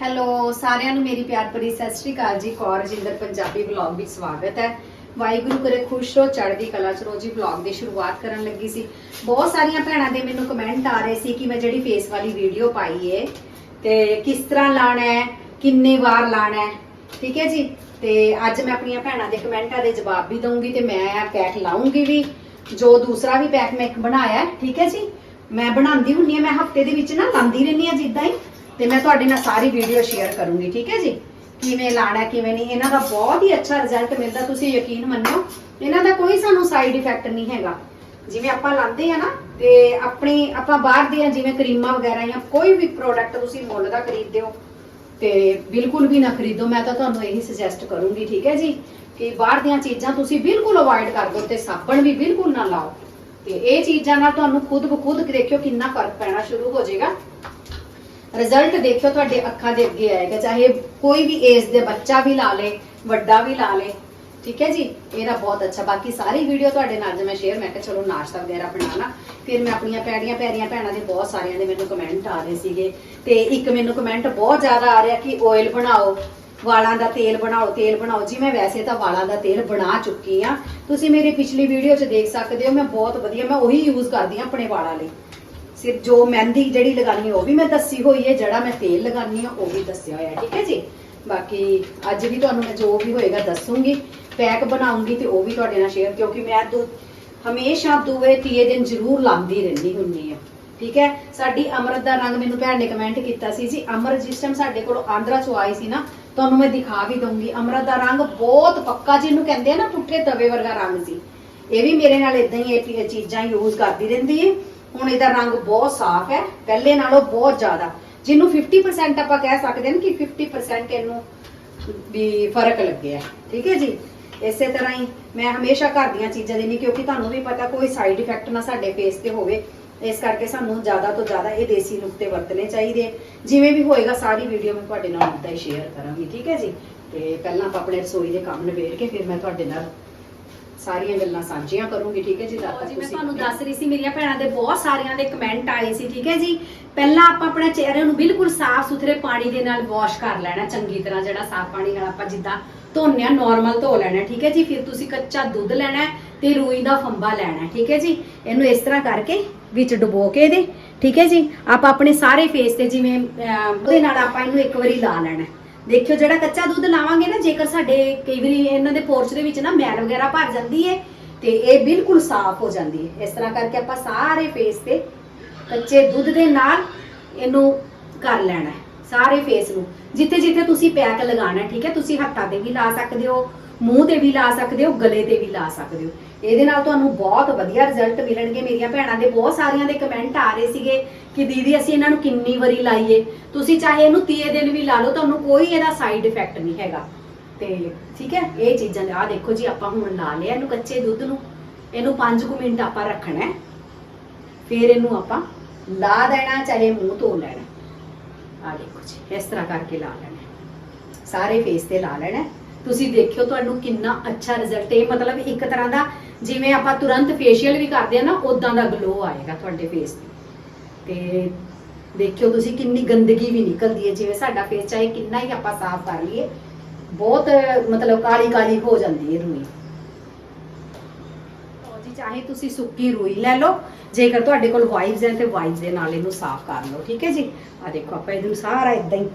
Hello ਸਾਰਿਆਂ ਨੂੰ ਮੇਰੀ ਪਿਆਰ ਭਰੀ ਸਤਿ ਸ਼੍ਰੀ ਅਕਾਲ ਜੀ। ਕੌਰ ਜਿੰਦਰ, ਪੰਜਾਬੀ ਵਲੌਗ ਵਿੱਚ ਸਵਾਗਤ ਹੈ। ਵਾਹਿਗੁਰੂ ਕਰੇ ਖੁਸ਼ ਰਹੋ, ਚੜ੍ਹਦੀ ਕਲਾ ਚ ਰੋਜੀ ਵਲੌਗ ਦੀ ਸ਼ੁਰੂਆਤ ਕਰਨ ਲੱਗੀ ਸੀ। ਬਹੁਤ ਸਾਰੀਆਂ ਭੈਣਾਂ ਦੇ ਮੈਨੂੰ ਕਮੈਂਟ ਆ ਰਹੇ ਸੀ ਕਿ ਮੈਂ ਜਿਹੜੀ ਫੇਸ ਵਾਲੀ ਵੀਡੀਓ ਪਾਈ ਏ, ਤੇ ਕਿਸ ਤਰ੍ਹਾਂ ਲਾਣਾ ਹੈ, ਕਿੰਨੇ ਵਾਰ ਲਾਣਾ ਹੈ, ਠੀਕ ਹੈ ਜੀ? ਤੇ ਅੱਜ ਮੈਂ ਆਪਣੀਆਂ ਭੈਣਾਂ ਦੇ ਕਮੈਂਟਾਂ ਦੇ ਜਵਾਬ ਵੀ ਦਊਂਗੀ ਤੇ ਮੈਂ ਪੈਕ ਲਾਉਂਗੀ ਵੀ, ਜੋ ਦੂਸਰਾ ਵੀ ਪੈਕ ਮੈਂ ਇੱਕ ਬਣਾਇਆ, ਠੀਕ ਹੈ ਜੀ? ਮੈਂ ਬਣਾਉਂਦੀ ਹੁੰਨੀ ਆ ਮੈਂ ਹਫ਼ਤੇ ਦੇ ਵਿੱਚ ਨਾ ਲਾਉਂਦੀ ਰਹਿੰਦੀ ਆ ਜਿੱਦਾਂ ਹੀ। ਤੇ ਮੈਂ ਤੁਹਾਡੇ ਨਾਲ ਸਾਰੀ ਵੀਡੀਓ ਸ਼ੇਅਰ ਕਰੂੰਗੀ, ਠੀਕ ਹੈ ਜੀ? ਕਿਵੇਂ ਲਾਣਾ, ਕਿਵੇਂ ਨਹੀਂ, ਇਹਨਾਂ ਦਾ ਬਹੁਤ ਹੀ ਅੱਛਾ ਰਿਜ਼ਲਟ ਮਿਲਦਾ, ਤੁਸੀਂ ਯਕੀਨ ਮੰਨਿਓ। ਇਹਨਾਂ ਦਾ ਕੋਈ ਸਾਨੂੰ ਸਾਈਡ ਇਫੈਕਟ ਨਹੀਂ ਹੈਗਾ। ਜਿਵੇਂ ਆਪਾਂ ਲਾਉਂਦੇ ਆ ਨਾ, ਤੇ ਆਪਣੀ, ਆਪਾਂ ਬਾਹਰ ਦੀਆਂ ਜਿਵੇਂ ਕਰੀਮਾਂ ਵਗੈਰਾ ਜਾਂ ਕੋਈ ਵੀ ਪ੍ਰੋਡਕਟ ਤੁਸੀਂ ਮੁੱਲ ਦਾ ਖਰੀਦਦੇ ਹੋ, ਤੇ ਬਿਲਕੁਲ ਵੀ ਨਾ ਖਰੀਦੋ, ਮੈਂ ਤਾਂ ਤੁਹਾਨੂੰ ਇਹੀ ਸੁਜੈਸਟ ਕਰੂੰਗੀ, ਠੀਕ ਹੈ ਜੀ? ਕਿ ਬਾਹਰ ਦੀਆਂ ਚੀਜ਼ਾਂ ਤੁਸੀਂ ਬਿਲਕੁਲ ਅਵੋਇਡ ਕਰ ਦਿਓ ਤੇ ਸਾਬਣ ਵੀ ਬਿਲਕੁਲ ਨਾ ਲਾਓ। ਤੇ ਇਹ ਚੀਜ਼ਾਂ ਨਾਲ ਤੁਹਾਨੂੰ ਖੁਦ ਬਖੁਦ ਦੇਖਿਓ ਕਿੰਨਾ ਫ਼ਰਕ ਪੈਣਾ ਸ਼ੁਰੂ ਹੋ ਜਾਏਗਾ। ਰਿਜ਼ਲਟ ਦੇਖਿਓ ਤੁਹਾਡੇ ਅੱਖਾਂ ਦੇ ਅੱਗੇ ਆਏਗਾ, ਚਾਹੇ ਕੋਈ ਵੀ ਏਜ ਦੇ ਬੱਚਾ ਵੀ ਲਾ ਲੇ, ਵੱਡਾ ਵੀ ਲਾ ਲੇ, ਠੀਕ ਹੈ ਜੀ? ਇਹਦਾ ਬਹੁਤ ਅੱਛਾ। ਬਾਕੀ ਸਾਰੀ ਵੀਡੀਓ ਤੁਹਾਡੇ ਨਾਲ ਜੇ ਮੈਂ ਸ਼ੇਅਰ ਮੈਂ ਕਿਹਾ ਚਲੋ ਨਾਸ਼ਤਾ ਵਗੈਰਾ ਬਣਾਣਾ ਫਿਰ ਮੈਂ ਆਪਣੀਆਂ ਪੈੜੀਆਂ ਪੈਰੀਆਂ ਭੈਣਾਂ ਦੇ ਬਹੁਤ ਸਾਰਿਆਂ ਦੇ ਮੈਨੂੰ ਕਮੈਂਟ ਆ ਰਹੇ ਸੀਗੇ। ਤੇ ਇੱਕ ਮੈਨੂੰ ਕਮੈਂਟ ਬਹੁਤ ਜ਼ਿਆਦਾ ਆ ਰਿਹਾ ਕਿ ਆਇਲ ਬਣਾਓ, ਵਾਲਾਂ ਦਾ ਤੇਲ ਬਣਾਓ ਤੇਲ ਬਣਾਓ। ਜੀ ਮੈਂ ਵੈਸੇ ਤਾਂ ਵਾਲਾਂ ਦਾ ਤੇਲ ਬਣਾ ਚੁੱਕੀ ਆ ਤੁਸੀਂ ਮੇਰੀ ਪਿਛਲੀ ਵੀਡੀਓ 'ਚ ਦੇਖ ਸਕਦੇ ਹੋ, ਮੈਂ ਬਹੁਤ ਵਧੀਆ, ਮੈਂ ਉਹੀ ਯੂਜ਼ ਕਰਦੀ ਆ ਆਪਣੇ ਵਾਲਾਂ ਲਈ। ਸਿਰ ਜੋ ਮਹਿੰਦੀ ਜਿਹੜੀ ਲਗਾਨੀ ਉਹ ਵੀ ਮੈਂ ਦੱਸੀ ਹੋਈ ਹੈ, ਜਿਹੜਾ ਮੈਂ ਤੇਲ ਲਗਾਨੀ ਆ ਉਹ ਵੀ ਦੱਸਿਆ ਹੋਇਆ ਠੀਕ ਹੈ ਜੀ? ਬਾਕੀ ਅੱਜ ਵੀ ਤੁਹਾਨੂੰ ਮੈਂ ਜੋ ਵੀ ਹੋਏਗਾ ਦੱਸੂਗੀ, ਪੈਕ ਬਣਾਉਂਗੀ ਤੇ ਉਹ ਵੀ ਤੁਹਾਡੇ ਨਾਲ ਸ਼ੇਅਰ ਕਿਉਂਕਿ ਮੈਂ ਦੋ, ਹਮੇਸ਼ਾ ਦੂਏ ਤੀਏ ਦਿਨ ਜ਼ਰੂਰ ਲਾਉਂਦੀ ਰਹਿੰਦੀ ਹੁੰਨੀ ਆ ਠੀਕ ਹੈ? ਸਾਡੀ ਅਮਰਤ ਦਾ ਰੰਗ ਮੈਨੂੰ ਭੈਣ ਨੇ ਕਮੈਂਟ ਕੀਤਾ ਸੀ ਜੀ ਅਮਰ ਜਿਸ ਟਾਈਮ ਸਾਡੇ ਕੋਲ ਆਂਧਰਾ ਚੋਂ ਆਈ ਸੀ ਨਾ, ਤੁਹਾਨੂੰ ਮੈਂ ਦਿਖਾ ਵੀ ਦਊਂਗੀ, ਅਮਰਤ ਦਾ ਰੰਗ ਬਹੁਤ ਪੱਕਾ ਜਿਹਨੂੰ ਕਹਿੰਦੇ ਆ ਨਾ ਪੁੱਠੇ ਤਵੇ ਵਰਗਾ ਰੰਗ ਸੀ। ਇਹ ਵੀ ਮੇਰੇ ਨਾਲ ਇਦਾਂ ਹੀ ਇਹ ਚੀਜ਼ਾਂ ਯੂਜ਼ ਕਰਦੀ ਰਹਿੰਦੀ ਹੈ। ਹੁਣ ਇਹਦਾ ਰੰਗ ਬਹੁਤ ਸਾਫ਼ ਹੈ, ਪਹਿਲੇ ਨਾਲੋਂ ਬਹੁਤ ਜ਼ਿਆਦਾ। ਜਿਹਨੂੰ 50% ਆਪਾਂ ਕਹਿ ਸਕਦੇ ਹਾਂ ਕਿ 50% ਇਹਨੂੰ ਵੀ ਫ਼ਰਕ ਲੱਗਿਆ। ਠੀਕ ਹੈ ਜੀ? ਇਸੇ ਤਰ੍ਹਾਂ ਹੀ ਮੈਂ ਹਮੇਸ਼ਾ ਘਰ ਦੀਆਂ ਚੀਜ਼ਾਂ ਦੇਣੀ ਕਿਉਂਕਿ ਤੁਹਾਨੂੰ ਵੀ ਪਤਾ ਕੋਈ ਸਾਈਡ ਇਫੈਕਟ ਨਾ ਸਾਡੇ ਫੇਸ ਤੇ ਹੋਵੇ। ਇਸ ਕਰਕੇ ਸਾਨੂੰ ਜ਼ਿਆਦਾ ਤੋਂ ਜ਼ਿਆਦਾ ਇਹ ਦੇਸੀ ਨੁਕਤੇ ਵਰਤਣੇ ਚਾਹੀਦੇ। ਜਿਵੇਂ ਵੀ ਹੋਏਗਾ, ਸਾਰੀ ਵੀਡੀਓ ਮੈਂ ਤੁਹਾਡੇ ਨਾਲ ਉੱਦਾਂ ਹੀ ਸ਼ੇਅਰ ਕਰਾਂਗੀ। ਠੀਕ ਹੈ ਜੀ? ਤੇ ਪਹਿਲਾਂ ਆਪਾਂ ਆਪਣੇ ਰਸੋਈ ਦੇ ਕੰਮ ਨਿਬੇੜ ਕੇ ਫਿਰ ਮੈਂ ਤੁਹਾਡੇ ਨਾਲ ਸਾਰੀਆਂ ਗੱਲਾਂ ਸਾਂਝੀਆਂ ਕਰੂੰਗੀ ਠੀਕ ਹੈ ਜੀ? ਤੱਕ ਜੀ ਮੈਂ ਤੁਸੀਂ ਤੁਹਾਨੂੰ ਦੱਸ ਰਹੀ ਸੀ ਮੇਰੀਆਂ ਭੈਣਾਂ ਦੇ ਬਹੁਤ ਸਾਰਿਆਂ ਦੇ ਕਮੈਂਟ ਆਏ ਸੀ ਠੀਕ ਹੈ ਜੀ? ਪਹਿਲਾਂ ਆਪਾਂ ਆਪਣੇ ਚਿਹਰੇ ਨੂੰ ਬਿਲਕੁਲ ਸਾਫ਼ ਸੁਥਰੇ ਪਾਣੀ ਦੇ ਨਾਲ ਵਾਸ਼ ਕਰ ਲੈਣਾ ਚੰਗੀ ਤਰ੍ਹਾਂ ਜਿਹੜਾ ਸਾਫ਼ ਪਾਣੀ ਨਾਲ ਆਪਾਂ ਜਿੱਦਾਂ ਧੋਨੇ ਆ ਨਾਰਮਲ ਧੋ ਲੈਣਾ ਠੀਕ ਹੈ ਜੀ? ਫਿਰ ਤੁਸੀਂ ਕੱਚਾ ਦੁੱਧ ਲੈਣਾ ਹੈ ਤੇ ਰੂਈ ਦਾ ਫੰਬਾ ਲੈਣਾ ਹੈ, ਠੀਕ ਹੈ ਜੀ? ਇਹਨੂੰ ਇਸ ਤਰ੍ਹਾਂ ਕਰਕੇ ਵਿੱਚ ਡੁਬੋ ਕੇ ਇਹਦੇ ਠੀਕ ਹੈ ਜੀ? ਆਪਾਂ ਆਪਣੇ ਸਾਰੇ ਫੇਸ ਤੇ ਜਿਵੇਂ ਅਹ, ਉਹਦੇ ਨਾਲ ਆਪਾਂ ਇਹਨੂੰ ਇੱਕ ਵਾਰੀ ਲਾ ਲੈਣਾ ਹੈ। ਦੇਖਿਓ ਜਿਹੜਾ ਕੱਚਾ ਦੁੱਧ ਲਾਵਾਂਗੇ ਨਾ, ਜੇਕਰ ਸਾਡੇ ਕਈ ਵਾਰੀ ਇਹਨਾਂ ਦੇ ਪੋਰਚ ਦੇ ਵਿੱਚ ਨਾ ਮੈਲ ਵਗੈਰਾ ਭਰ ਜਾਂਦੀ ਹੈ ਤੇ ਇਹ ਬਿਲਕੁਲ ਸਾਫ਼ ਹੋ ਜਾਂਦੀ ਹੈ ਇਸ ਤਰ੍ਹਾਂ ਕਰਕੇ ਆਪਾਂ ਸਾਰੇ ਫੇਸ ਤੇ ਕੱਚੇ ਦੁੱਧ ਦੇ ਨਾਲ ਇਹਨੂੰ ਕਰ ਲੈਣਾ ਹੈ ਸਾਰੇ ਫੇਸ ਨੂੰ। ਜਿੱਥੇ ਜਿੱਥੇ ਤੁਸੀਂ ਪੈਕ ਲਗਾਉਣਾ, ਠੀਕ ਹੈ ਤੁਸੀਂ ਹੱਥਾਂ ਤੇ ਵੀ ਲਾ ਸਕਦੇ ਹੋ ਮੂੰਹ ਤੇ ਵੀ ਲਾ ਸਕਦੇ ਹੋ, ਗਲੇ ਤੇ ਵੀ ਲਾ ਸਕਦੇ ਹੋ। ਇਹਦੇ ਨਾਲ ਤੁਹਾਨੂੰ ਬਹੁਤ ਵਧੀਆ ਰਿਜ਼ਲਟ ਮਿਲਣਗੇ। ਮੇਰੀਆਂ ਭੈਣਾਂ ਦੇ ਬਹੁਤ ਸਾਰੀਆਂ ਦੇ ਕਮੈਂਟ ਆ ਰਹੇ ਸੀਗੇ ਕਿ ਦੀਦੀ, ਅਸੀਂ ਇਹਨਾਂ ਨੂੰ ਕਿੰਨੀ ਵਾਰੀ ਲਾਈਏ। ਤੁਸੀਂ ਚਾਹੇ ਇਹਨੂੰ 30 ਦਿਨ ਵੀ ਲਾ ਲਓ, ਤੁਹਾਨੂੰ ਕੋਈ ਇਹਦਾ ਸਾਈਡ ਇਫੈਕਟ ਨਹੀਂ ਹੈਗਾ। ਤੇ ਠੀਕ ਹੈ, ਇਹ ਚੀਜ਼ਾਂ ਆ ਦੇਖੋ ਜੀ, ਆਪਾਂ ਹੁਣ ਲਾ ਲਿਆ ਇਹਨੂੰ ਕੱਚੇ ਦੁੱਧ ਨੂੰ। ਇਹਨੂੰ 5 ਮਿੰਟ ਆਪਾਂ ਰੱਖਣਾ ਹੈ। ਫਿਰ ਇਹਨੂੰ ਆਪਾਂ ਲਾ ਦੇਣਾ, ਚਾਹੇ ਮੂੰਹ ਧੋ ਲੈਣਾ। ਆ ਦੇਖੋ ਜੀ, ਇਸ ਤਰ੍ਹਾਂ ਕਰਕੇ ਲਾ ਲੈਣਾ ਸਾਰੇ ਫੇਸ ਤੇ ਲਾ ਲੈਣਾ ਤੁਸੀਂ ਦੇਖਿਓ ਤੁਹਾਨੂੰ ਕਿੰਨਾ ਅੱਛਾ ਰਿਜ਼ਲਟ ਇਹ ਮਤਲਬ ਇੱਕ ਤਰ੍ਹਾਂ ਦਾ ਜਿਵੇਂ ਆਪਾਂ ਤੁਰੰਤ ਫੇਸ਼ੀਅਲ ਵੀ ਕਰਦੇ ਆ ਨਾ ਉਦਾਂ ਦਾ ਗਲੋ ਆਏਗਾ ਤੁਹਾਡੇ ਫੇਸ ਤੇ। ਤੇ ਦੇਖਿਓ ਤੁਸੀਂ ਕਿੰਨੀ ਗੰਦਗੀ ਵੀ ਨਿਕਲਦੀ ਹੈ, ਜਿਵੇਂ ਸਾਡਾ ਫੇਸ ਚਾਹੇ ਕਿੰਨਾ ਹੀ ਆਪਾਂ ਸਾਫ਼ ਕਰ ਲਈਏ, ਬਹੁਤ, ਮਤਲਬ ਕਾਲੀ ਕਾਲੀ ਹੋ ਜਾਂਦੀ ਹੈ ਰੂਈ। ਚਾਹੇ ਤੁਸੀਂ ਸੁੱਕੀ ਰੂਈ ਲੈ ਲਓ, ਜੇਕਰ ਤੁਹਾਡੇ ਕੋਲ ਵਾਈਪਸ ਹੈ ਤੇ ਵਾਈਪਸ ਦੇ ਨਾਲ ਇਹਨੂੰ ਸਾਫ਼ ਕਰ ਲਓ, ਠੀਕ ਹੈ ਜੀ? ਆ ਦੇਖੋ, ਆਪਾਂ ਇਹਨੂੰ ਸਾਰਾ ਇਦਾਂ ਹੀ,